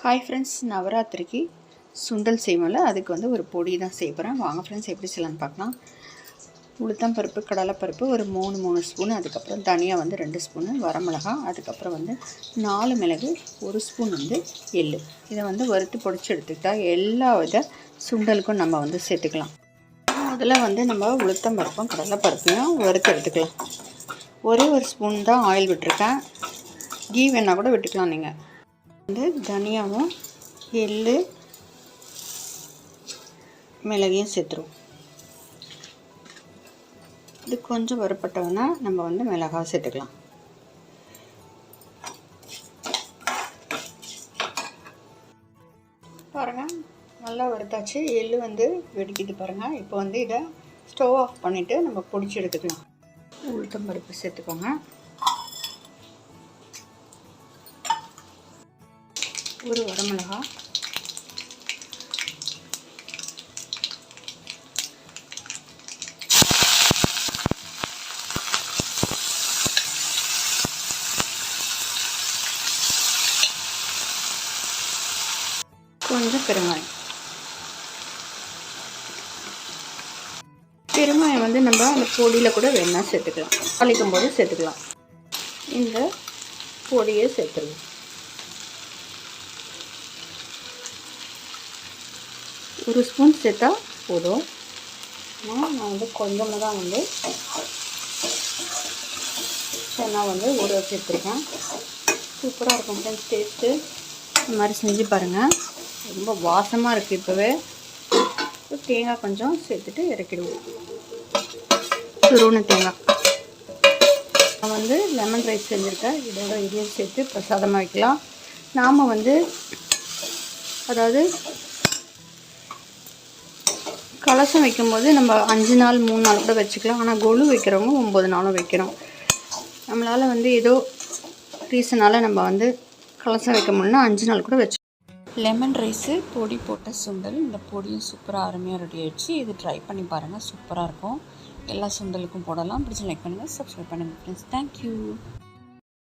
Hi friends நவராத்திரிக்கு சுண்டல் செய்வோம்ல அதுக்கு வந்து ஒரு பொடி தான் செய்ய போகிறேன் வாங்க ஃப்ரெண்ட்ஸ் எப்படி செய்யலான்னு பார்க்கலாம். உளுத்தம் பருப்பு கடலைப்பருப்பு ஒரு மூணு மூணு ஸ்பூன் அதுக்கப்புறம் தனியாக வந்து ரெண்டு ஸ்பூனு வரமிளகா. அதுக்கப்புறம் வந்து நாலு மிளகு ஒரு ஸ்பூன் வந்து எள்ளு. இதை வந்து வறுத்து பொடிச்சு எடுத்துக்கிட்டா எல்லா வித சுண்டலுக்கும் நம்ம வந்து சேர்த்துக்கலாம். முதல்ல வந்து நம்ம உளுத்தம் பருப்பும் கடலைப்பருப்பையும் வறுத்து எடுத்துக்கலாம். ஒரே ஒரு ஸ்பூன் தான் ஆயில் விட்டுருக்கேன். கீ வேணால் கூட விட்டுக்கலாம் நீங்கள் வந்து தனியாவும் எள்ளு மிளகையும் சேர்த்துருவோம். இது கொஞ்சம் வறுப்பட்டவுன்னா நம்ம வந்து மிளகாய் சேர்த்துக்கலாம். பாருங்கள் நல்லா வறுத்தாச்சு. எள்ளு வந்து வெடிக்குது பாருங்கள் இப்போ வந்து இதை ஸ்டவ் ஆஃப் பண்ணிவிட்டு நம்ம பிடிச்சி எடுத்துக்கலாம். உளுத்தம் பருப்பு சேர்த்துக்கோங்க. ஒரு வரமிளகா. கொஞ்சம் பெருங்காயம். பெருங்காயம் வந்து நம்ம அந்த பொடியில் கூட வேணால் சேர்த்துக்கலாம். அழைக்கும் போது சேர்த்துக்கலாம். இந்த பொடியை சேர்த்துருவோம். ஒரு ஸ்பூன் சேர்த்தா போதும். நான் நான் வந்து கொஞ்சமாக தான் வந்து சென்னா வந்து ஊற வச்சு எடுத்துருக்கேன். சூப்பராக இருக்கும் ஃப்ரெண்ட்ஸ் டேஸ்ட்டு இந்த மாதிரி செஞ்சு பாருங்கள் ரொம்ப வாசமாக இருக்குது இப்போவே. தேங்காய் கொஞ்சம் சேர்த்துட்டு இறக்கிடுவோம். சுருண தேங்காய். நான் வந்து லெமன் ரைஸ் செஞ்சுருக்கேன். இதோட இதையும் சேர்த்து பிரசாதமாக வைக்கலாம். நாம் வந்து அதாவது கலசம் வைக்கும்போது நம்ம அஞ்சு நாள் மூணு நாள் கூட வச்சுக்கலாம். ஆனால் கொலு வைக்கிறவங்க ஒம்பது நாளும் வைக்கிறோம் நம்மளால் வந்து ஏதோ ரீசனால் நம்ம வந்து கலசம் வைக்க முடியும்னா அஞ்சு நாள் கூட வச்சு லெமன் ரைஸு பொடி போட்ட சுண்டல். இந்த பொடியும் சூப்பராக அருமையாக ரெடி ஆகிடுச்சு இது ட்ரை பண்ணி பாருங்கள் சூப்பராக இருக்கும். எல்லா சுண்டலுக்கும் போடலாம். பிடிச்சி லைக் பண்ணுங்கள் சப்ஸ்கிரைப் பண்ணுங்கள் ஃப்ரெண்ட்ஸ் தேங்க்யூ